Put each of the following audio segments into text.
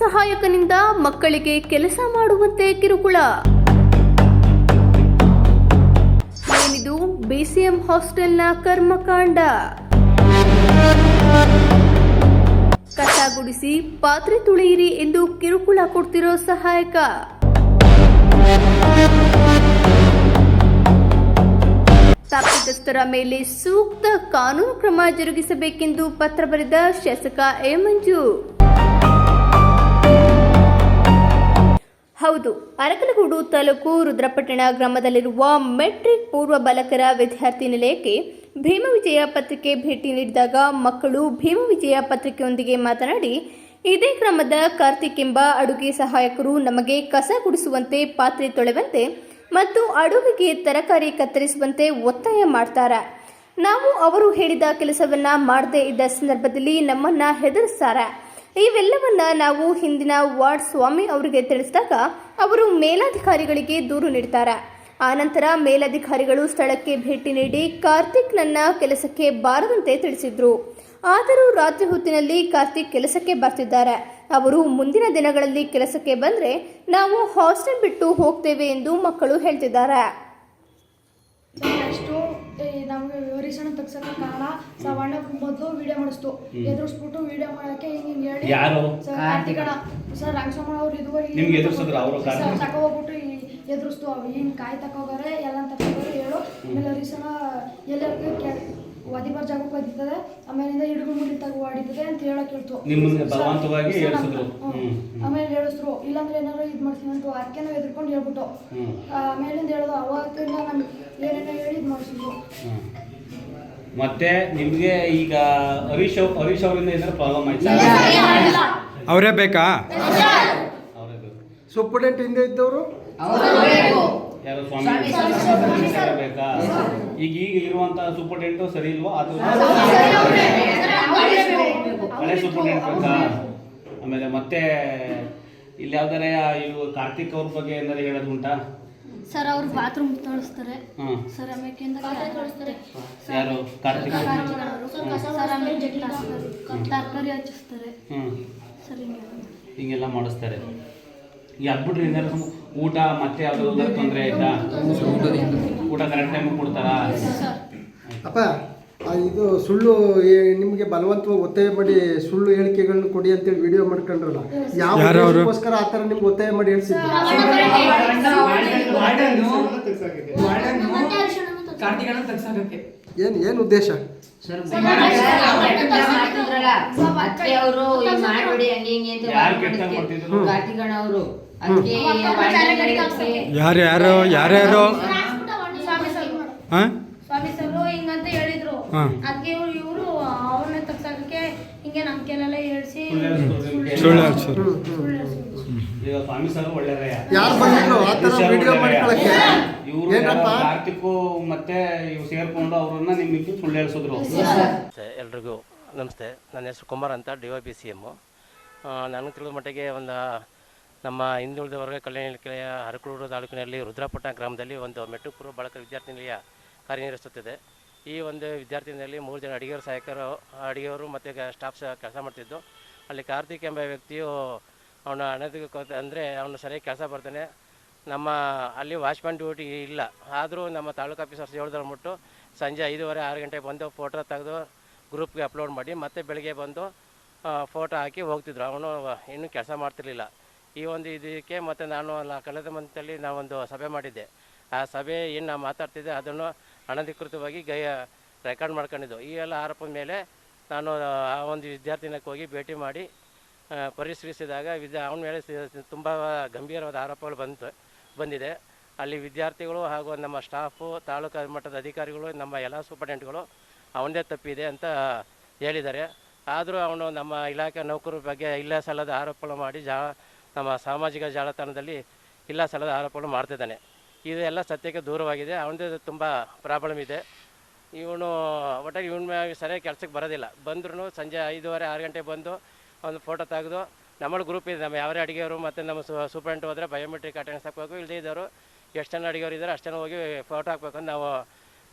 ಸಹಾಯಕನಿಂದ ಮಕ್ಕಳಿಗೆ ಕೆಲಸ ಮಾಡುವಂತೆ ಕಿರುಕುಳ. ಏನಿದು? ಬಿಸಿಎಂ ಹಾಸ್ಟೆಲ್ನ ಕರ್ಮಕಾಂಡ. ಕಸ ಗುಡಿಸಿ ಪಾತ್ರೆ ತುಳಿಯಿರಿ ಎಂದು ಕಿರುಕುಳ ಕೊಡ್ತಿರೋ ಸಹಾಯಕ. ತಪ್ಪಿತಸ್ಥರ ಮೇಲೆ ಸೂಕ್ತ ಕಾನೂನು ಕ್ರಮ ಜರುಗಿಸಬೇಕೆಂದು ಪತ್ರ ಬರೆದ ಶಾಸಕ ಎ ಮಂಜು. ಹೌದು, ಅರಕಲಗೂಡು ತಾಲೂಕು ರುದ್ರಪಟ್ಟಣ ಗ್ರಾಮದಲ್ಲಿರುವ ಮೆಟ್ರಿಕ್ ಪೂರ್ವ ಬಾಲಕರ ವಿದ್ಯಾರ್ಥಿ ನಿಲಯಕ್ಕೆ ಭೀಮವಿಜಯ ಪತ್ರಿಕೆ ಭೇಟಿ ನೀಡಿದಾಗ ಮಕ್ಕಳು ಭೀಮ ವಿಜಯ ಪತ್ರಿಕೆಯೊಂದಿಗೆ ಮಾತನಾಡಿ, ಇದೇ ಗ್ರಾಮದ ಕಾರ್ತಿಕ್ ಎಂಬ ಅಡುಗೆ ಸಹಾಯಕರು ನಮಗೆ ಕಸ ಗುಡಿಸುವಂತೆ ಪಾತ್ರೆ ತೊಳೆವಂತೆ ಮತ್ತು ಅಡುಗೆಗೆ ತರಕಾರಿ ಕತ್ತರಿಸುವಂತೆ ಒತ್ತಾಯ ಮಾಡ್ತಾರೆ. ನಾವು ಅವರು ಹೇಳಿದ ಕೆಲಸವನ್ನ ಮಾಡದೇ ಇದ್ದ ಸಂದರ್ಭದಲ್ಲಿ ನಮ್ಮನ್ನ ಹೆದರಿಸ್ತಾರೆ. ಇವೆಲ್ಲವನ್ನ ನಾವು ಹಿಂದಿನ ವಾರ್ಡ್ ಸ್ವಾಮಿ ಅವರಿಗೆ ತಿಳಿಸಿದಾಗ ಅವರು ಮೇಲಾಧಿಕಾರಿಗಳಿಗೆ ದೂರು ನೀಡ್ತಾರೆ. ಆನಂತರ ಮೇಲಧಿಕಾರಿಗಳು ಸ್ಥಳಕ್ಕೆ ಭೇಟಿ ನೀಡಿ ಕಾರ್ತಿಕ್ ನನ್ನ ಕೆಲಸಕ್ಕೆ ಬಾರದಂತೆ ತಿಳಿಸಿದ್ರು. ಆದರೂ ರಾತ್ರಿ ಹೊತ್ತಿನಲ್ಲಿ ಕಾರ್ತಿಕ್ ಕೆಲಸಕ್ಕೆ ಬರ್ತಿದ್ದಾರೆ. ಅವರು ಮುಂದಿನ ದಿನಗಳಲ್ಲಿ ಕೆಲಸಕ್ಕೆ ಬಂದ್ರೆ ನಾವು ಹಾಸ್ಟೆಲ್ ಬಿಟ್ಟು ಹೋಗ್ತೇವೆ ಎಂದು ಮಕ್ಕಳು ಹೇಳ್ತಿದ್ದಾರೆ. ನಮಗೆ ತಕ್ಷಣ ತಗ್ಸಕ್ಕೆ ಕಾರಣ ಸವಣ್ಣ ಮೊದಲು ವಿಡಿಯೋ ಮಾಡಿಸ್ತು. ಎದುರಿಸ್ಬಿಟ್ಟು ವಿಡಿಯೋ ಮಾಡಕ್ಕೆ ಹಿಂಗೆ ಹಿಂಗ್ ಹೇಳಿ ಯಾರು? ಸರ್ ಕಾರ್ತಿಕಣ ಸರ್ ರಂಗಸ್ವಾಮಿ ಅವ್ರು ಇದುವರೆಗೆ ನಿಮ್ಗೆ ಎದುರ್ಸಿದ್ರು ಅವ್ರು? ಸರ್ ತಗೋಬಿಟ್ಟು ಎದುರಿಸ್ತು. ಅವು ಹಿಂಗೆ ಕಾಯಿ ತಕೋಗಾರೆ ಎಲ್ಲ ತಕೋಗಾರೆ ಹೇಳು. ಆಮೇಲೆ ರೀಸನ ಎಲ್ಲರಿಗೂ ಒದಿಬಾರ್ ಜಾಗಕ್ಕೆ ಒದಿತದೆ ಆಮೇಲಿಂದ ಹಿಡುಗು ಮುಡಿ ತಗೋ ಹೊಡಿತದೆ ಅಂತ ಹೇಳಕ್ ಹೇಳ್ತು. ಬಲವಂತವಾಗಿ. ಆಮೇಲೆ ಹೇಳಿಸ್ರು. ಇಲ್ಲಾಂದ್ರೆ ಏನಾದ್ರು ಇದು ಮಾಡ್ತೀನಿ ಅಂತ ಅದಕ್ಕೆ ನಾವು ಎದ್ಕೊಂಡು ಹೇಳ್ಬಿಟ್ಟು. ಆಮೇಲಿಂದ ಹೇಳೋದು ಅವತ್ತಿಂದ ನಮ್ಗೆ ಏನೇನೋ ಹೇಳಿ ಇದು ಮಾಡಿಸಿದ್ರು. ಮತ್ತೆ ನಿಮಗೆ ಈಗ ಹರೀಶ್ ಅವ್- ಹರೀಶ್ ಅವರಿಂದ ಏನಾದ್ರು ಪ್ರಾಬ್ಲಮ್ ಆಯ್ತಾ? ಅವರೇ ಬೇಕಾ? ಅವ್ರದ್ದು. ಸೂಪರ್ಡೆಂಟ್ ಹಿಂದೆ ಇದ್ದವರು? ಯಾರು ಸ್ವಾಮಿ? ಸರಿ ಬೇಕಾ? ಈಗ ಈಗ ಇರುವಂತ ಸೂಪರ್ಟೆಂಟ್ ಸರಿ ಇಲ್ವಾ? ಅಥವಾ ಹಳೆ ಸೂಪರ್ಟೆಂಟ್ ಬೇಕಾ? ಆಮೇಲೆ ಮತ್ತೆ ಇಲ್ಲಿ ಯಾವ್ದಾರ ಇವು ಕಾರ್ತಿಕ್ ಅವ್ರ ಬಗ್ಗೆ ಏನಾದ್ರು ಹೇಳೋದು ಉಂಟಾ? ಸರ್ ಅವ್ರು ಬಾತ್ರೂಮ್ ತೊಳಸ್ತಾರೆ. ಸರ್ ಆಮೇಕಿಂದ ತೊಳಸ್ತಾರೆ. ಯಾರು? ಕಾರ್ತಿಕ್ ಸರ್ ಆಮೇಲೆ ತರಕಾರಿ ಹಚ್ಚಿಸ್ತಾರೆ. ಸರ್ ಹಿಂಗೆ ಹಿಂಗೆಲ್ಲ ಮಾಡಿಸ್ತಾರೆ. ಈಗ ಅದ್ಬಿಟ್ರೆ ಏನಾದ್ರು ಸುಮ್- ಊಟ ಮತ್ತೆ ಯಾವ್ದಾದ್ರು ತೊಂದರೆ ಆಯ್ತಾ? ಊಟ ಕರೆಕ್ಟ್ ಟೈಮ್ ಕೊಡ್ತಾರಾ? ಅಪ್ಪ ಇದು ಸುಳ್ಳು ನಿಮಗೆ ಬಲವಂತವಾಗಿ ಒತ್ತಾಯ ಮಾಡಿ ಸುಳ್ಳು ಹೇಳಿಕೆಗಳನ್ನ ಕೊಡಿ ಅಂತೇಳಿ ವಿಡಿಯೋ ಮಾಡ್ಕೊಂಡ್ರಲ್ಲ ಯಾವ ಅವ್ರು? ಆ ಥರ ನಿಮ್ಗೆ ಒತ್ತಾಯ ಮಾಡಿ ಹೇಳ್ಸಿದ್ರು ಏನು ಏನು ಉದ್ದೇಶ ಯಾರ್ಯಾರೋ ಯಾರ್ಯಾರೋ ಮಾಡ್ಬಿಡಿ ಅದಕ್ಕೆ ಇವ್ರು ಇವರು ಅವ್ರನ್ನ ತಗ್ಸಕ್ಕೆ ಹಿಂಗೆ ನಮ್ಮ ಕೆಲೆಲ್ಲ ಹೇಳ್ಸಿ ಸುಳ್ಳು ಹೇಳ್ಸೋರು ಈಗ ಸ್ವಾಮಿ ಸರ್ ಒಳ್ಳೆಯ ಯಾರು ಬಂದಿದ್ರು ಆ ಥರ ವಿಡಿಯೋ ಮಾಡ್ಕೊಳಕ್ಕೆ? ಇವರು ಏನಪ್ಪ? ಕಾರ್ತಿಕ್ ಮತ್ತೆ ಇವ್ರು ಸೇರ್ಕೊಂಡು ಅವ್ರನ್ನ ನಿಮ್ಗೆ ಸುಳ್ಳು ಹೇಳ್ಸಿದ್ರು. ನಮಸ್ತೆ ಎಲ್ರಿಗೂ ನಮಸ್ತೆ. ನನ್ನ ಹೆಸರು ಕುಮಾರ್ ಅಂತ D O B C M. ನನಗೆ ತಿಳಿದ ಮಟ್ಟಿಗೆ ಒಂದು ನಮ್ಮ ಹಿಂದುಳಿದ ವರ್ಗ ಕಲ್ಯಾಣ ಇಲಾಖೆಯ ಅರಕಲೂರು ತಾಲೂಕಿನಲ್ಲಿ ರುದ್ರಾಪಟ್ಟಣ ಗ್ರಾಮದಲ್ಲಿ ಒಂದು ಮೆಟ್ರಿಕ್ ಪೂರ್ವ ಬಾಲಕ ವಿದ್ಯಾರ್ಥಿ ನಿಲಯ ಕಾರ್ಯನಿರ್ವಹಿಸುತ್ತಿದೆ. ಈ ಒಂದು ವಿದ್ಯಾರ್ಥಿ ನಿಲಯದಲ್ಲಿ ಮೂರು ಜನ ಅಡಿಗೆಯವರು, ಸಹಾಯಕರು, ಅಡಿಗೆಯವರು ಮತ್ತು ಸ್ಟಾಫ್ ಸಹ ಕೆಲಸ ಮಾಡ್ತಿದ್ದು. ಅಲ್ಲಿ ಕಾರ್ತಿಕ್ ಎಂಬ ವ್ಯಕ್ತಿಯು ಅವನ ಅನಧಿಕ ಅಂದರೆ ಅವನು ಸರಿಯಾಗಿ ಕೆಲಸ ಬರ್ತಾನೆ ನಮ್ಮ ಅಲ್ಲಿ ವಾಚ್ಮ್ಯಾನ್ ಡ್ಯೂಟಿ ಇಲ್ಲ. ಆದರೂ ನಮ್ಮ ತಾಲೂಕು ಆಫೀಸರ್ಸ್ ಹೇಳಿದ್ರೆ ಮುಟ್ಟು ಸಂಜೆ ಐದೂವರೆ, ಆರು ಗಂಟೆಗೆ ಬಂದು ಫೋಟೋ ತೆಗೆದು ಗ್ರೂಪ್ಗೆ ಅಪ್ಲೋಡ್ ಮಾಡಿ ಮತ್ತೆ ಬೆಳಗ್ಗೆ ಬಂದು ಫೋಟೋ ಹಾಕಿ ಹೋಗ್ತಿದ್ರು. ಅವನು ಇನ್ನೂ ಕೆಲಸ ಮಾಡ್ತಿರ್ಲಿಲ್ಲ. ಈ ಒಂದು ಇದಕ್ಕೆ ಮತ್ತು ನಾನು ಕಳೆದ ಮಂತಲ್ಲಿ ನಾವೊಂದು ಸಭೆ ಮಾಡಿದ್ದೆ. ಆ ಸಭೆ ಏನು ನಾವು ಮಾತಾಡ್ತಿದ್ದೆ ಅದನ್ನು ಅನಧಿಕೃತವಾಗಿ ಗೈ ರೆಕಾರ್ಡ್ ಮಾಡ್ಕೊಂಡಿದ್ದು. ಈ ಎಲ್ಲ ಆರೋಪದ ಮೇಲೆ ನಾನು, ಆ, ಒಂದು ವಿದ್ಯಾರ್ಥಿನಕ್ಕೆ ಹೋಗಿ ಭೇಟಿ ಮಾಡಿ ಪರಿಶೀಲಿಸಿದಾಗ ವಿದ್ಯಾ, ಅವನ ಮೇಲೆ ತುಂಬ ಗಂಭೀರವಾದ ಆರೋಪಗಳು ಬಂತು, ಬಂದಿದೆ. ಅಲ್ಲಿ ವಿದ್ಯಾರ್ಥಿಗಳು ಹಾಗೂ ನಮ್ಮ ಸ್ಟಾಫು, ತಾಲೂಕು ಮಟ್ಟದ ಅಧಿಕಾರಿಗಳು, ನಮ್ಮ ಎಲ್ಲ ಸೂಪರ್ಡೆಂಟ್ಗಳು ಅವನದೇ ತಪ್ಪಿದೆ ಅಂತ ಹೇಳಿದ್ದಾರೆ. ಆದರೂ ಅವನು ನಮ್ಮ ಇಲಾಖೆ ನೌಕರರ ಬಗ್ಗೆ ಇಲ್ಲ ಸಲ್ಲದ ಆರೋಪಗಳು ಮಾಡಿ ಜಾ, ನಮ್ಮ ಸಾಮಾಜಿಕ ಜಾಲತಾಣದಲ್ಲಿ ಇಲ್ಲ ಸಲ್ಲದ ಆರೋಪಗಳು ಮಾಡ್ತಿದ್ದಾನೆ. ಇದೆಲ್ಲ ಸತ್ಯಕ್ಕೆ ದೂರವಾಗಿದೆ. ಅವನದೇ ತುಂಬ ಪ್ರಾಬ್ಲಮ್ ಇದೆ. ಇವನು ಒಟ್ಟಾಗಿ ಇವನ ಸರಿಯಾಗಿ ಕೆಲಸಕ್ಕೆ ಬರೋದಿಲ್ಲ. ಬಂದ್ರೂ ಸಂಜೆ ಐದೂವರೆ, ಆರು ಗಂಟೆಗೆ ಬಂದು ಒಂದು ಫೋಟೋ ತೆಗೆದು ನಮ್ಮ ಗ್ರೂಪ್ ಇದೆ. ನಮ್ಮ ಯಾವೇ ಅಡುಗೆಯವರು ಮತ್ತು ನಮ್ಮ ಸೂಪ್ರೆಂಟ್ ಹೋದರೆ ಬಯೋಮೆಟ್ರಿಕ್ ಅಟೆಂಡೆನ್ಸ್ ಹಾಕಬೇಕು. ಇಲ್ಲದೇ ಇದ್ದವರು ಎಷ್ಟು ಜನ ಅಡುಗೆಯವರು ಇದ್ದಾರೆ ಅಷ್ಟು ಜನ ಹೋಗಿ ಫೋಟೋ ಹಾಕ್ಬೇಕು ಅಂತ ನಾವು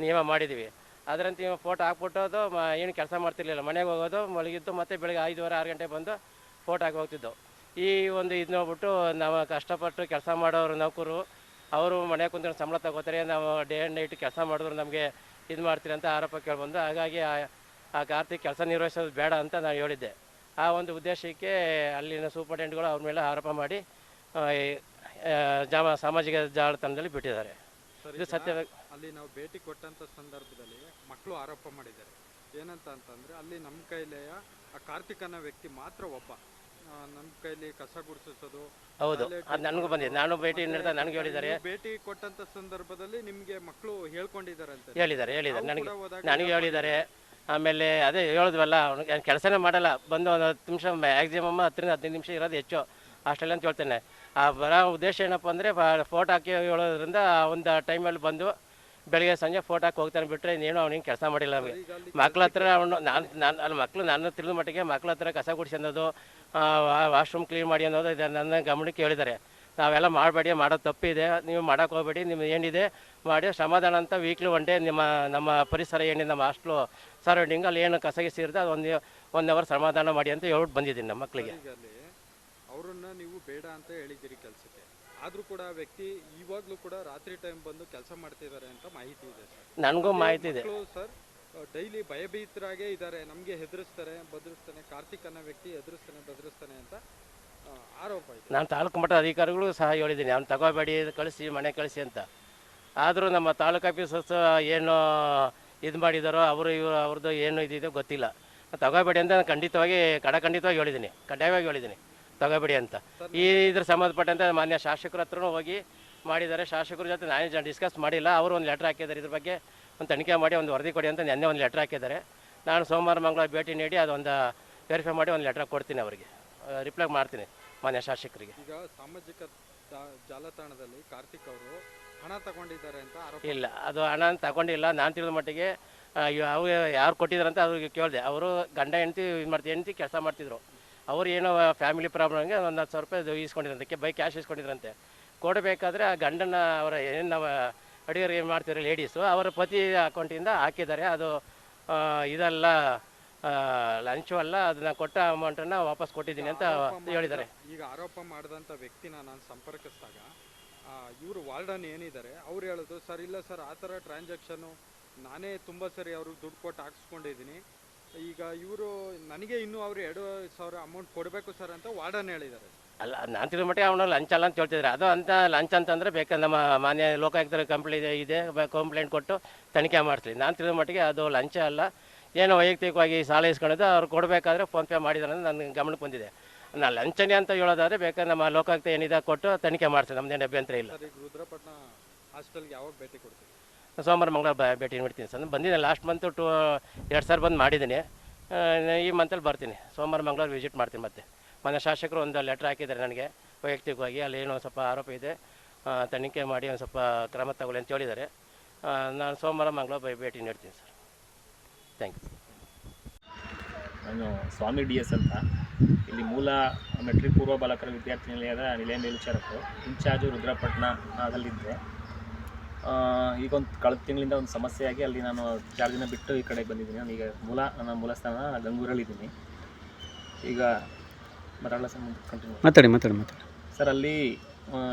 ನಿಯಮ ಮಾಡಿದ್ದೀವಿ. ಅದರಂತೆ ಇವ ಫೋಟೋ ಹಾಕ್ಬಿಟ್ಟೋದು ಏನು ಕೆಲಸ ಮಾಡ್ತಿರ್ಲಿಲ್ಲ. ಮನೆಗೆ ಹೋಗೋದು, ಮಲಗಿದ್ದು ಮತ್ತೆ ಬೆಳಗ್ಗೆ ಐದುವರೆ, ಆರು ಗಂಟೆಗೆ ಬಂದು ಫೋಟೋ ಹಾಕಿ ಹೋಗ್ತಿದ್ದೆವು ಈ ಒಂದು ಇದು ನೋಡ್ಬಿಟ್ಟು ನಾವು ಕಷ್ಟಪಟ್ಟು ಕೆಲಸ ಮಾಡೋರು, ನೌಕರು ಅವರು ಮನೆ ಕುಂತ್ಕೊಂಡು ಸಂಬಳ ತಗೋತಾರೆ ನಾವು ಡೇ ಆ್ಯಂಡ್ ನೈಟ್ ಕೆಲಸ ಮಾಡಿದ್ರು ನಮಗೆ ಇದು ಮಾಡ್ತೀರಿ ಅಂತ ಆರೋಪ ಕೇಳಿಬಂದು ಹಾಗಾಗಿ ಆ- ಆ ಕಾರ್ತಿಕ್ ಕೆಲಸ ನಿರ್ವಹಿಸೋದು ಬೇಡ ಅಂತ ನಾನು ಹೇಳಿದ್ದೆ. ಆ ಒಂದು ಉದ್ದೇಶಕ್ಕೆ ಅಲ್ಲಿನ ಸೂಪರ್ಟೆಂಟ್ಗಳು ಅವ್ರ ಮೇಲೆ ಆರೋಪ ಮಾಡಿ ಜಾಮ ಸಾಮಾಜಿಕ ಜಾಲತಾಣದಲ್ಲಿ ಬಿಟ್ಟಿದ್ದಾರೆ. ಇದು ಸತ್ಯ ಅಲ್ಲಿ ನಾವು ಭೇಟಿ ಕೊಟ್ಟಂತ ಸಂದರ್ಭದಲ್ಲಿ ಮಕ್ಕಳು ಆರೋಪ ಮಾಡಿದ್ದಾರೆ. ಏನಂತ ಅಂತಂದ್ರೆ ಅಲ್ಲಿ ನಮ್ಮ ಕೈಲೆಯ ಆ ಕಾರ್ತಿಕ ಅನ್ನೋ ವ್ಯಕ್ತಿ ಮಾತ್ರ ಒಬ್ಬ. ನಮ್ಮ ಕೈಲಿ ಕಸ ಗುಡಿಸೋದು ಹೌದು ಅದು ನನಗೂ ಬಂದಿದೆ. ನಾನು ಭೇಟಿ ನೀಡ್ತಾ ನನಗೆ ಹೇಳಿದ್ದಾರೆ. ಭೇಟಿ ಕೊಟ್ಟಂತ ಸಂದರ್ಭದಲ್ಲಿ ನಿಮಗೆ ಮಕ್ಕಳು ಹೇಳ್ಕೊಂಡಿದ್ದಾರೆ ಅಂತ ಹೇಳಿದ್ದಾರೆ. ಹೇಳಿದ್ದಾರೆ ನನಗೆ ನನಗೆ ಹೇಳಿದ್ದಾರೆ. ಆಮೇಲೆ ಅದೇ ಹೇಳಿದ್ವಲ್ಲ ಅವ್ನಿಗೆ ಕೆಲಸನೇ ಮಾಡಲ್ಲ. ಬಂದು ಒಂದು ಹತ್ತು ನಿಮಿಷ ಮ್ಯಾಕ್ಸಿಮಮ್ ಹತ್ತರಿಂದ ಹದಿನೈದು ನಿಮಿಷ ಇರೋದು ಹೆಚ್ಚು. ಅಷ್ಟೆಲ್ಲ ಅಂತ ಹೇಳ್ತೇನೆ. ಆ ಬರೋ ಉದ್ದೇಶ ಏನಪ್ಪ ಅಂದರೆ ಫೋಟೋ ಹಾಕಿ ಹೇಳೋದ್ರಿಂದ ಒಂದು ಟೈಮಲ್ಲಿ ಬಂದು ಬೆಳಿಗ್ಗೆ ಸಂಜೆ ಫೋಟೋ ಹಾಕಿ ಹೋಗ್ತಾನೆ ಬಿಟ್ಟರೆ ಇನ್ನೇನು ಅವ್ನಿಗೆ ಕೆಲಸ ಮಾಡಿಲ್ಲ ನಮಗೆ. ಮಕ್ಳ ಹತ್ರ ಅವನು ನಾನು ನಾನು ಅಲ್ಲಿ ಮಕ್ಕಳು ನನ್ನ ತಿಳಿದ ಮಟ್ಟಿಗೆ ಮಕ್ಳ ಹತ್ರ ಕಸ ಗುಡಿಸಿ ಅನ್ನೋದು ವಾಶ್ರೂಮ್ ಕ್ಲೀನ್ ಮಾಡಿ ಅನ್ನೋದು ಇದು. ನನ್ನ ಗಮನಕ್ಕೆ ಹೇಳಿದ್ದಾರೆ. ನಾವೆಲ್ಲ ಮಾಡಬೇಡಿ ಮಾಡೋದು ತಪ್ಪಿದೆ. ನೀವು ಮಾಡೋಕೆ ಹೋಗಬೇಡಿ ನಿಮ್ಗೆ ಏನಿದೆ ಮಾಡಿ ಸಮಾಧಾನ ಅಂತ ವೀಕ್ಲಿ ಒನ್ ಡೇ ನಿಮ್ಮ ನಮ್ಮ ಪರಿಸರ ಏನಿದೆ ನಮ್ಮ ಹಾಸ್ಟ್ಲು ಸರೌಂಡಿಂಗ್ ಅಲ್ಲಿ ಏನು ಕಸಗಿ ಸೇರಿದೆ ಇರುತ್ತೆ ಅದು ಒಂದು ಒನ್ ಅವರ್ ಸಮಾಧಾನ ಮಾಡಿ ಅಂತ ಹೇಳ್ಬಿಟ್ಟು ಬಂದಿದ್ದೀನಿ ನಮ್ಮ ಮಕ್ಕಳಿಗೆ ಅವರನ್ನು ನೀವು ಬೇಡ ಅಂತ ಹೇಳಿದ್ದೀರಿ ಕೆಲಸಕ್ಕೆ. ಆದರೂ ಕೂಡ ವ್ಯಕ್ತಿ ಇವಾಗಲೂ ಕೂಡ ರಾತ್ರಿ ಟೈಮ್ ಬಂದು ಕೆಲಸ ಮಾಡ್ತಿದ್ದಾರೆ ಅಂತ ಮಾಹಿತಿ ಇದೆ ನನಗೂ ಮಾಹಿತಿ ಇದೆ. ಸರ್ ಡೈಲಿ ಭಯಭೀತರಾಗೇ ಇದ್ದಾರೆ ನಮಗೆ ಹೆದರಿಸ್ತಾರೆ ಬದರಿಸ್ತಾನೆ ಕಾರ್ತಿಕ್ ಅನ್ನೋ ವ್ಯಕ್ತಿ ಹೆದರಿಸ್ತಾನೆ ಬದರಿಸ್ತಾನೆ ಅಂತ ಆರೋಪ ಇದೆ. ನಾನು ತಾಲೂಕು ಮಟ್ಟದ ಅಧಿಕಾರಿಗಳು ಸಹ ಹೇಳಿದ್ದೀನಿ ಅವ್ನು ತಗೋಬೇಡಿ ಕಳಿಸಿ ಮನೆ ಕಳಿಸಿ ಅಂತ. ಆದರೂ ನಮ್ಮ ತಾಲೂಕು ಆಫೀಸರ್ಸ್ ಏನು ಇದು ಮಾಡಿದಾರೋ ಅವರು ಇವರು ಅವ್ರದ್ದು ಏನು ಇದಿದೆ ಗೊತ್ತಿಲ್ಲ. ತಗೋಬೇಡಿ ಅಂತ ನಾನು ಖಂಡಿತವಾಗಿ ಕಡಖಂಡಿತವಾಗಿ ಹೇಳಿದ್ದೀನಿ ಕಡ್ಡಾಯವಾಗಿ ಹೇಳಿದ್ದೀನಿ ತಗೋಬೇಡಿ ಅಂತ. ಈ ಇದ್ರ ಸಂಬಂಧಪಟ್ಟಂತೆ ಮಾನ್ಯ ಶಾಸಕರ ಹತ್ರನೂ ಹೋಗಿ ಮಾಡಿದ್ದಾರೆ. ಶಾಸಕರ ಜೊತೆ ನಾನು ಡಿಸ್ಕಸ್ ಮಾಡಿಲ್ಲ ಅವರು ಒಂದು ಲೆಟ್ರ್ ಹಾಕಿದ್ದಾರೆ ಇದ್ರ ಬಗ್ಗೆ. ಒಂದು ತನಿಖೆ ಮಾಡಿ ಒಂದು ವರದಿ ಕೊಡಿ ಅಂತ ನಿನ್ನೆ ಒಂದು ಲೆಟ್ರ್ ಹಾಕಿದ್ದಾರೆ. ನಾನು ಸೋಮವಾರ ಮಂಗಳವಾರ ಭೇಟಿ ನೀಡಿ ಅದೊಂದು ವೆರಿಫೈ ಮಾಡಿ ಒಂದು ಲೆಟ್ರ್ ಕೊಡ್ತೀನಿ ಅವರಿಗೆ. ರಿಪ್ಲೈ ಮಾಡ್ತೀನಿ ಮಾನ್ಯ ಶಾಸಕರಿಗೆ. ಈಗ ಸಾಮಾಜಿಕ ಜಾಲತಾಣದಲ್ಲಿ ಕಾರ್ತಿಕ್ ಅವರು ಹಣ ತಗೊಂಡಿದ್ದಾರೆ ಅಂತ ಆರೋಪ ಇಲ್ಲ ಅದು ಹಣ ತಗೊಂಡಿಲ್ಲ. ನಾನು ತಿಳಿದ ಮಟ್ಟಿಗೆ ಯಾವ ಯಾರು ಕೊಟ್ಟಿದ್ದಾರೆ ಅಂತ ಅವ್ರಿಗೆ ಕೇಳಿದೆ. ಅವರು ಗಂಡ ಹೆಂಡತಿ ಇದು ಮಾಡ್ತಿ ಹೆಂಡತಿ ಕೆಲಸ ಮಾಡ್ತಿದ್ರು. ಅವ್ರು ಏನೋ ಫ್ಯಾಮಿಲಿ ಪ್ರಾಬ್ಲಮ್ಗೆ ಒಂದು ಹತ್ತು ಸಾವಿರ ರೂಪಾಯಿ ಇದು ಇಸ್ಕೊಂಡಿದ್ರಂತೆ ಬೈ ಕ್ಯಾಶ್ ಇಸ್ಕೊಂಡಿದ್ರಂತೆ ಕೊಡಬೇಕಾದ್ರೆ ಆ ಗಂಡನ ಅವರ ಏನು ನಾವು ಅಡುಗೆ ಏನು ಮಾಡ್ತಿರೋ ಲೇಡೀಸು ಅವರ ಪತಿ ಅಕೌಂಟಿಂದ ಹಾಕಿದ್ದಾರೆ. ಅದು ಇದೆಲ್ಲ ಲಂಚು ಅಲ್ಲ ಅದನ್ನ ಕೊಟ್ಟ ಅಮೌಂಟನ್ನು ವಾಪಸ್ ಕೊಟ್ಟಿದ್ದೀನಿ ಅಂತ ಹೇಳಿದ್ದಾರೆ. ಈಗ ಆರೋಪ ಮಾಡಿದಂಥ ವ್ಯಕ್ತಿನ ನಾನು ಸಂಪರ್ಕಿಸಿದಾಗ ಇವರು ವಾರ್ಡನ್ ಏನಿದ್ದಾರೆ ಅವ್ರು ಹೇಳೋದು ಸರ್ ಇಲ್ಲ ಸರ್ ಆ ಥರ ಟ್ರಾನ್ಸಾಕ್ಷನು ನಾನೇ ತುಂಬ ಸರಿ ಅವ್ರಿಗೆ ದುಡ್ಡು ಕೊಟ್ಟು ಹಾಕ್ಸ್ಕೊಂಡಿದ್ದೀನಿ. ಈಗ ಇವರು ನನಗೆ ಇನ್ನೂ ಅವ್ರು ಎರಡು ಸಾವಿರ ಅಮೌಂಟ್ ಕೊಡಬೇಕು ಸರ್ ಅಂತ ವಾರ್ಡನ್ ಹೇಳಿದ್ದಾರೆ. ಅಲ್ಲ ನಾನು ತಿಳಿದ ಮಟ್ಟಿಗೆ ಅವನು ಲಂಚ್ ಅಲ್ಲ ಅಂತ ಹೇಳ್ತಿದ್ದಾರೆ ಅದು ಅಂತ ಲಂಚ್ ಅಂತಂದರೆ ಬೇಕಾದ್ರೆ ನಮ್ಮ ಮಾನ್ಯ ಲೋಕಾಯುಕ್ತರ ಕಂಪ್ಲೇಂಟ್ ಇದೆ ಕಂಪ್ಲೇಂಟ್ ಕೊಟ್ಟು ತನಿಖೆ ಮಾಡ್ತೀನಿ ನಾನು ತಿಳಿದ ಮಟ್ಟಿಗೆ ಅದು ಲಂಚ ಅಲ್ಲ. ಏನೋ ವೈಯಕ್ತಿಕವಾಗಿ ಸಾಲ ಇಸ್ಕೊಂಡಿದ್ದು ಅವ್ರು ಕೊಡಬೇಕಾದ್ರೆ ಫೋನ್ಪೇ ಮಾಡಿದಾರೆ ಅಂತ ನನ್ನ ಗಮನಕ್ಕೆ ಬಂದಿದೆ. ನಾನು ಲಂಚನೇ ಅಂತ ಹೇಳೋದಾದ್ರೆ ಬೇಕಾದ್ರೆ ನಮ್ಮ ಲೋಕಾಯುಕ್ತ ಏನಿದೆ ಕೊಟ್ಟು ತನಿಖೆ ಮಾಡ್ತೀನಿ ನಮ್ದೇನು ಅಭ್ಯಂತರ ಇಲ್ಲ. ರುದ್ರಪಟ್ಟಣ ಹಾಸ್ಟೆಲ್ಗೆ ಯಾವಾಗ ಭೇಟಿ ಕೊಡ್ತೀನಿ ಸೋಮವಾರ ಮಂಗಳವಾರ ಬ ಭೇಟಿ ನೀಡ್ತೀನಿ ಸರ್. ಬಂದಿದ್ದೆ ಲಾಸ್ಟ್ ಮಂತ್ ಟು ಎರಡು ಸಾವಿರ ಬಂದು ಮಾಡಿದ್ದೀನಿ. ಈ ಮಂತಲ್ಲಿ ಬರ್ತೀನಿ. ಸೋಮವಾರ ಮಂಗಳವಾರ ವಿಸಿಟ್ ಮಾಡ್ತೀನಿ ಮತ್ತೆ. ಮನೆ ಶಾಸಕರು ಒಂದು ಲೆಟ್ರ್ ಹಾಕಿದ್ದಾರೆ ನನಗೆ ವೈಯಕ್ತಿಕವಾಗಿ. ಅಲ್ಲಿ ಏನೋ ಸ್ವಲ್ಪ ಆರೋಪ ಇದೆ. ತನಿಖೆ ಮಾಡಿ ಒಂದು ಸ್ವಲ್ಪ ಕ್ರಮ ತಗೊಳ್ಳಿ ಅಂತ ಹೇಳಿದ್ದಾರೆ. ನಾನು ಸೋಮವಾರ ಮಂಗಳ ಭೇಟಿ ನೀಡ್ತೀನಿ ಸರ್. ಥ್ಯಾಂಕ್ ಯು ನಾನು ಸ್ವಾಮಿ ಡಿ ಎಸ್ ಅಂತ. ಇಲ್ಲಿ ಮೂಲ ಮೆಟ್ರಿಕ್ ಪೂರ್ವ ಬಾಲಕರ ವಿದ್ಯಾರ್ಥಿ ನಿಲಯದ ನಿಲಯ ಮೇಲ್ವಿಚಾರಕರು ಇನ್ಚಾರ್ಜು ರುದ್ರಪಟ್ಟಣ ಅದಲ್ಲಿದ್ದೆ ಈಗ ಒಂದು ಕಳೆದ ತಿಂಗಳಿಂದ ಒಂದು ಸಮಸ್ಯೆಯಾಗಿ ಅಲ್ಲಿ ನಾನು ಚಾರ್ಜಿನ ಬಿಟ್ಟು ಈ ಕಡೆ ಬಂದಿದ್ದೀನಿ. ನಾನು ಈಗ ಮೂಲ, ನನ್ನ ಮೂಲ ಸ್ಥಾನ ಗಂಗೂರಲ್ಲಿದ್ದೀನಿ. ಈಗ ಬರಲ್ಲ ಸರ್ ಕಂಟಿನ್ಯೂ ಮಾತಾಡಿ ಮಾತಾಡಿ ಮಾತಾಡಿ ಸರ್ ಅಲ್ಲಿ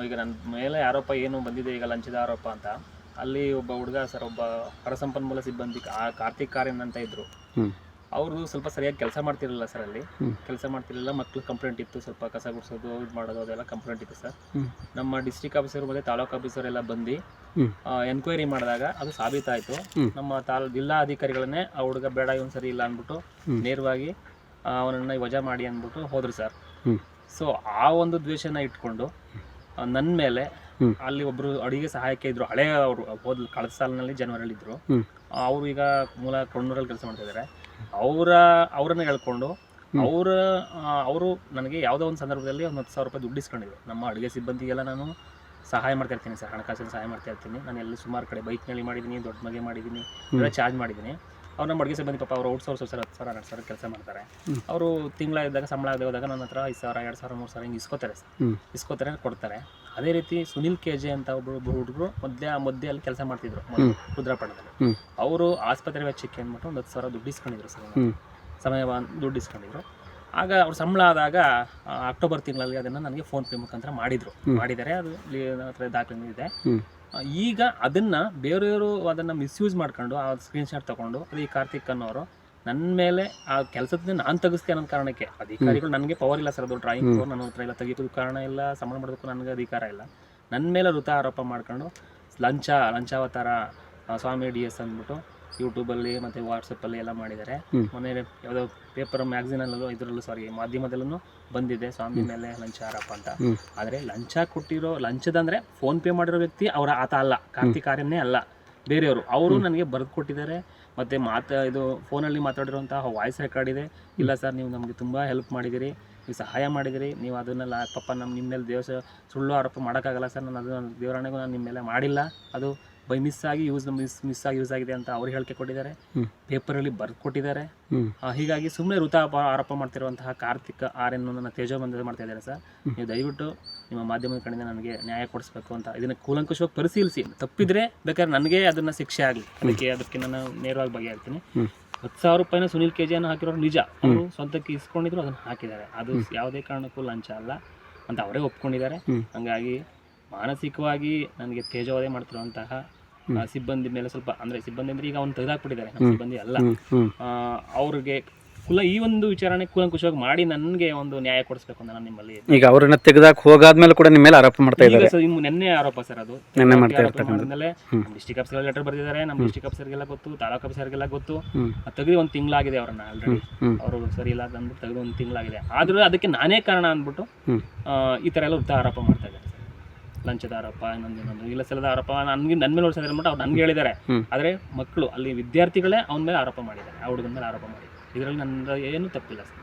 ಈಗ ನನ್ನ ಮೇಲೆ ಆರೋಪ ಏನು ಬಂದಿದೆ ಈಗ ಲಂಚದ ಆರೋಪ ಅಂತ ಅಲ್ಲಿ ಒಬ್ಬ ಹುಡುಗ ಸರ್ ಒಬ್ಬ ಹೊರಸಂಪನ್ಮೂಲ ಸಿಬ್ಬಂದಿ ಆ ಕಾರ್ತಿಕ್ ಕಾರ್ಯನ್ ಅಂತ ಇದ್ರು ಅವ್ರದ್ದು ಅವರು ಸ್ವಲ್ಪ ಸರಿಯಾಗಿ ಕೆಲಸ ಮಾಡ್ತಿರಲಿಲ್ಲ ಸರ್ ಅಲ್ಲಿ ಹ್ಮ್. ಕೆಲಸ ಮಾಡ್ತಿರಲಿಲ್ಲ ಮಕ್ಳು ಕಂಪ್ಲೇಂಟ್ ಇತ್ತು ಸ್ವಲ್ಪ ಕಸ ಗುಡಿಸೋದು ಇದು ಮಾಡೋದು ಅದೆಲ್ಲ ಕಂಪ್ಲೇಂಟ್ ಇತ್ತು ಸರ್. ನಮ್ಮ ಡಿಸ್ಟ್ರಿಕ್ಟ್ ಆಫೀಸರ್ ಮತ್ತೆ ತಾಲೂಕು ಆಫೀಸರ್ ಎಲ್ಲ ಬಂದು. ಎನ್ಕ್ವೈರಿ ಮಾಡಿದಾಗ ಅದು ಸಾಬೀತಾಯಿತು ಹ್ಮ್. ನಮ್ಮ ತಾಲ್ ಜಿಲ್ಲಾ ಅಧಿಕಾರಿಗಳನ್ನೇ ಆ ಹುಡುಗ ಬೇಡ ಇವನ್ ಸರಿ ಇಲ್ಲ ಅಂದ್ಬಿಟ್ಟು ಹ್ಮ್. ನೇರವಾಗಿ ಅವನನ್ನು ವಜಾ ಮಾಡಿ ಅಂದ್ಬಿಟ್ಟು ಹೋದ್ರು ಸರ್. ಸೊ ಆ ಒಂದು ದ್ವೇಷನ ಇಟ್ಕೊಂಡು ನನ್ನ ಮೇಲೆ ಅಲ್ಲಿ ಒಬ್ರು ಅಡಿಗೆ ಸಹಾಯಕ್ಕೆ ಇದ್ರು. ಹಳೆ ಅವರು ಹೋದ್ ಕಳೆದ ಸಾಲಿನಲ್ಲಿ ಜನವರಿಯಲ್ಲಿ ಇದ್ರು. ಅವ್ರು ಈಗ ಮೂಲ ಕೊಣ್ಣೂರಲ್ಲಿ ಕೆಲಸ ಮಾಡ್ತಾ ಇದ್ದಾರೆ ಅವರ ಅವರನ್ನ ಹೇಳ್ಕೊಂಡು. ಅವರ ಅವರು ನನಗೆ ಯಾವುದೋ ಒಂದು ಸಂದರ್ಭದಲ್ಲಿ ಒಂದು ಹತ್ತು ಸಾವಿರ ರೂಪಾಯಿ ದುಡ್ಡು ಇಸ್ಕೊಂಡಿದ್ರು. ನಮ್ಮ ಅಡುಗೆ ಸಿಬ್ಬಂದಿಗೆಲ್ಲ ನಾನು ಸಹಾಯ ಮಾಡ್ತಾ ಇರ್ತೀನಿ ಸರ್. ಹಣಕಾಸಿನ ಸಹಾಯ ಮಾಡ್ತಾ ಇರ್ತೀನಿ. ನಾನು ಎಲ್ಲ ಸುಮಾರು ಕಡೆ ಬೈಕ್ನಲ್ಲಿ ಮಾಡಿದ್ದೀನಿ ದೊಡ್ಡ ಮಗೆ ಮಾಡಿದ್ದೀನಿ ಎಲ್ಲ ಚಾರ್ಜ್ ಮಾಡಿದ್ದೀನಿ ಅವ್ರು ನಮ್ಮ ಅಡುಗೆ ಸಿಬ್ಬಂದಿ ಪಾಪ ಅವ್ರು ಔಟ್ ಸೋರ್ಸ್ ಸರ್ ಹತ್ತು ಸಾವಿರ ಎರಡು ಸಾವಿರ ಕೆಲಸ ಮಾಡ್ತಾರೆ. ಅವರು ತಿಂಗಳ ಇದ್ದಾಗ ಸಂಬಳ ಆಗದೆ ಹೋದಾಗ ನನ್ನ ಹತ್ರ ಐದು ಸಾವಿರ ಎರಡು ಸಾವಿರ ಮೂರು ಸಾವಿರ ಹಿಂಗೆ ಇಸ್ಕೋತಾರೆ ಸರ್. ಇಸ್ಕೋತಾರೆ ಕೊಡ್ತಾರೆ. ಅದೇ ರೀತಿ ಸುನಿಲ್ ಕೆ ಜೆ ಅಂತ ಒಬ್ಬರು ಹುಡುಗರು ಮಧ್ಯ ಅಲ್ಲಿ ಕೆಲಸ ಮಾಡ್ತಿದ್ರು. ರುದ್ರಪಟ್ಟಣದಲ್ಲಿ ಅವರು ಆಸ್ಪತ್ರೆ ವೆಚ್ಚಕ್ಕೆ ಅಂದ್ಬಿಟ್ಟು ಒಂದು ಹತ್ತು ಸಾವಿರ ದುಡ್ಡು ಇಸ್ಕೊಂಡಿದ್ರು ಸರ್. ಸಮಯ ದುಡ್ಡು ಇಸ್ಕೊಂಡಿದ್ರು. ಆಗ ಅವ್ರು ಸಂಬಳ ಆದಾಗ ಅಕ್ಟೋಬರ್ ತಿಂಗಳಲ್ಲಿ ಅದನ್ನು ನನಗೆ ಫೋನ್ ಪೇ ಮುಖಾಂತರ ಮಾಡಿದ್ರು. ಮಾಡಿದ್ದಾರೆ ಅದು ದಾಖಲೆ ಇದೆ. ಈಗ ಅದನ್ನ ಬೇರೆಯವರು ಅದನ್ನ ಮಿಸ್ಯೂಸ್ ಮಾಡ್ಕೊಂಡು ಆ ಸ್ಕ್ರೀನ್ಶಾಟ್ ತೊಗೊಂಡು ಅದೇ ಈ ಕಾರ್ತಿಕ್ ಅನ್ನೋರು ನನ್ನ ಮೇಲೆ ಆ ಕೆಲಸದಿಂದ ನಾನು ತೆಗಿಸ್ತೇನೆ ಅನ್ನೋ ಕಾರಣಕ್ಕೆ. ಅಧಿಕಾರಿಗಳು ನನಗೆ ಪವರ್ ಇಲ್ಲ ಸರ್ ಅದು ಡ್ರಾಯಿಂಗ್ ನನ್ನ ಹತ್ರ ಇಲ್ಲ ತೆಗಿಯೋದು ಕಾರಣ ಇಲ್ಲ ಸಂಬಳ ಮಾಡೋದಕ್ಕೂ ನನಗೆ ಅಧಿಕಾರ ಇಲ್ಲ. ನನ್ನ ಮೇಲೆ ವೃತ ಆರೋಪ ಮಾಡ್ಕೊಂಡು ಲಂಚ ಲಂಚಾವತಾರ ಸ್ವಾಮಿ ಡಿ ಎಸ್ ಅಂದ್ಬಿಟ್ಟು ಯೂಟ್ಯೂಬಲ್ಲಿ ಮತ್ತು ವಾಟ್ಸಪ್ಪಲ್ಲಿ ಎಲ್ಲ ಮಾಡಿದ್ದಾರೆ. ಮೊನ್ನೆ ಯಾವುದೋ ಪೇಪರ್ ಮ್ಯಾಗ್ಝಿನಲ್ಲೂ ಇದರಲ್ಲೂ ಸಾರಿ ಮಾಧ್ಯಮದಲ್ಲೂ ಬಂದಿದೆ. ಸ್ವಾಮಿ ಮೇಲೆ ಲಂಚ ಆರೋಪ ಅಂತ. ಆದರೆ ಲಂಚ ಕೊಟ್ಟಿರೋ ಲಂಚದಂದ್ರೆ ಫೋನ್ ಪೇ ಮಾಡಿರೋ ವ್ಯಕ್ತಿ ಅವರ ಆತ ಅಲ್ಲ. ಕಾರ್ತಿಕ್ ಆರ್ಯನ್ನೇ ಅಲ್ಲ. ಬೇರೆಯವರು. ಅವರು ನನಗೆ ಬರೆದು ಕೊಟ್ಟಿದ್ದಾರೆ. ಮತ್ತು ಮಾತಾ ಇದು ಫೋನಲ್ಲಿ ಮಾತಾಡಿರುವಂತಹ ವಾಯ್ಸ್ ರೆಕಾರ್ಡ್ ಇದೆ. ಇಲ್ಲ ಸರ್ ನೀವು ನಮಗೆ ತುಂಬ ಹೆಲ್ಪ್ ಮಾಡಿದ್ದೀರಿ. ನೀವು ಸಹಾಯ ಮಾಡಿದಿರಿ ನೀವು ಅದನ್ನೆಲ್ಲ ಪಾಪ ನಮ್ಮ ನಿಮ್ಮ ಮೇಲೆ ದೇವಸ ಸುಳ್ಳು ಆರೋಪ ಮಾಡೋಕ್ಕಾಗಲ್ಲ ಸರ್ ನಾನು ಅದನ್ನ ದೇವರಾಣೆಗೂ ನಾನು ನಿಮ್ಮ ಮೇಲೆ ಮಾಡಿಲ್ಲ. ಅದು ಬೈ ಮಿಸ್ ಆಗಿ ಯೂಸ್ ಮಿಸ್ ಮಿಸ್ ಆಗಿ ಯೂಸ್ ಆಗಿದೆ ಅಂತ ಅವ್ರು ಹೇಳಿಕೆ ಕೊಟ್ಟಿದ್ದಾರೆ. ಪೇಪರಲ್ಲಿ ಬರ್ದು ಕೊಟ್ಟಿದ್ದಾರೆ. ಹೀಗಾಗಿ ಸುಮ್ಮನೆ ಋತಾ ಆರೋಪ ಮಾಡ್ತಿರುವಂತಹ ಕಾರ್ತಿಕ್ ಆರ್ ಎನ್ ನನ್ನ ತೇಜೋಬಂಧ ಮಾಡ್ತಾ ಇದ್ದಾರೆ ಸರ್. ನೀವು ದಯವಿಟ್ಟು ನಿಮ್ಮ ಮಾಧ್ಯಮದ ಕಡೆಯಿಂದ ನನಗೆ ನ್ಯಾಯ ಕೊಡಿಸ್ಬೇಕು ಅಂತ ಇದನ್ನು ಕೂಲಂಕುಷವಾಗಿ ಪರಿಶೀಲಿಸಿ. ತಪ್ಪಿದ್ರೆ ಬೇಕಾದ್ರೆ ನನಗೆ ಅದನ್ನ ಶಿಕ್ಷೆ ಆಗಲಿ. ಅದಕ್ಕೆ ಅದಕ್ಕೆ ನಾನು ನೇರವಾಗಿ ಬಗೆಹರ್ತೀನಿ ಹತ್ತು ಸಾವಿರ ರೂಪಾಯಿನ ಸುನಿಲ್ ಕೆ ಜಿಯನ್ನು ಹಾಕಿರೋರು ನಿಜ. ಅವರು ಸ್ವಂತಕ್ಕೆ ಇಸ್ಕೊಂಡಿದ್ರು ಅದನ್ನು ಹಾಕಿದ್ದಾರೆ. ಅದು ಯಾವುದೇ ಕಾರಣಕ್ಕೂ ಲಂಚ ಅಲ್ಲ ಅಂತ ಅವರೇ ಒಪ್ಕೊಂಡಿದ್ದಾರೆ. ಹಂಗಾಗಿ ಮಾನಸಿಕವಾಗಿ ನನಗೆ ತೇಜೋವಧೆ ಮಾಡ್ತಿರುವಂತಹ ಸಿಬ್ಬಂದಿ ಮೇಲೆ ಸ್ವಲ್ಪ ಅಂದ್ರೆ ಸಿಬ್ಬಂದಿ ಅಂದ್ರೆ ಈಗ ಅವ್ನು ತೆಗೆದಾಕ್ಬಿಟ್ಟಿದ್ದಾರೆ ನಮ್ಮ ಸಿಬ್ಬಂದಿ ಅಲ್ಲ. ಅವ್ರಿಗೆ ಕುಲ ಈ ಒಂದು ವಿಚಾರಣೆ ಕೂಲಂಕುಷವಾಗಿ ಮಾಡಿ ನನಗೆ ಒಂದು ನ್ಯಾಯ ಕೊಡಿಸ್ಬೇಕು ಅಂತ ನಾನು ನಿಮ್ಮಲ್ಲಿ ಈಗ ಅವ್ರನ್ನ ತೆಗೆದಾಕ್ ಹೋಗಾದ್ಮೇಲೆ ಕೂಡ ನಿಮ್ಮ ಮೇಲೆ ಆರೋಪ ಮಾಡ್ತಾ ಇದ್ದಾರೆ. ಸರ್ ಇನ್ನು ನೆನ್ನೆ ಆರೋಪ ಸರ್ ಅದು. ನೆನ್ನೆ ಮಾಡ್ತಾ ನಮ್ಮ ಡಿಸ್ಟಿಕ್ ಆಫೀಸರ್ ಲೆಟರ್ ಬರೆದಿದ್ದಾರೆ ನಮ್ಮ ಡಿಸ್ಟಿಕ್ ಆಫೀಸರ್ಗೆಲ್ಲ ಗೊತ್ತು ತಾಲೂಕು ಆಫೀಸರ್ಗೆಲ್ಲ ಗೊತ್ತು. ತೆಗೆದು ಒಂದು ತಿಂಗಳಾಗಿದೆ ಅವ್ರನ್ನ ಆಲ್ರೆಡಿ ಅವರು ಸರಿ ಇಲ್ಲ ಅಂದ್ಬಿಟ್ಟು ತೆಗೆದು ಒಂದು ತಿಂಗಳಾಗಿದೆ. ಆದ್ರೂ ಅದಕ್ಕೆ ನಾನೇ ಕಾರಣ ಅಂದ್ಬಿಟ್ಟು ಆ, ಈ ಥರ ಎಲ್ಲ ಉತ್ತ ಆರೋಪ ಮಾಡ್ತಾ ಇದ್ದಾರೆ. ಲಂಚದ ಆರೋಪ ಇನ್ನೊಂದು ಇನ್ನೊಂದು ಇಲ್ಲ ಸಲದ ಆರೋಪ ನನಗೆ ನನ್ನ ಮೇಲೆ ಹೊಡ್ಸಿದ್ರೆ ಅಂದ್ಬಿಟ್ಟು ಅವ್ರು ನನಗೆ ಹೇಳಿದ್ದಾರೆ. ಆದರೆ ಮಕ್ಕಳು ಅಲ್ಲಿ ವಿದ್ಯಾರ್ಥಿಗಳೇ ಅವನ ಮೇಲೆ ಆರೋಪ ಮಾಡಿದ್ದಾರೆ. ಆ ಹುಡುಗನ ಮೇಲೆ ಆರೋಪ ಮಾಡಿ ಇದರಲ್ಲಿ ನನ್ನ ಏನು ತಪ್ಪಿಲ್ಲ ಸರ್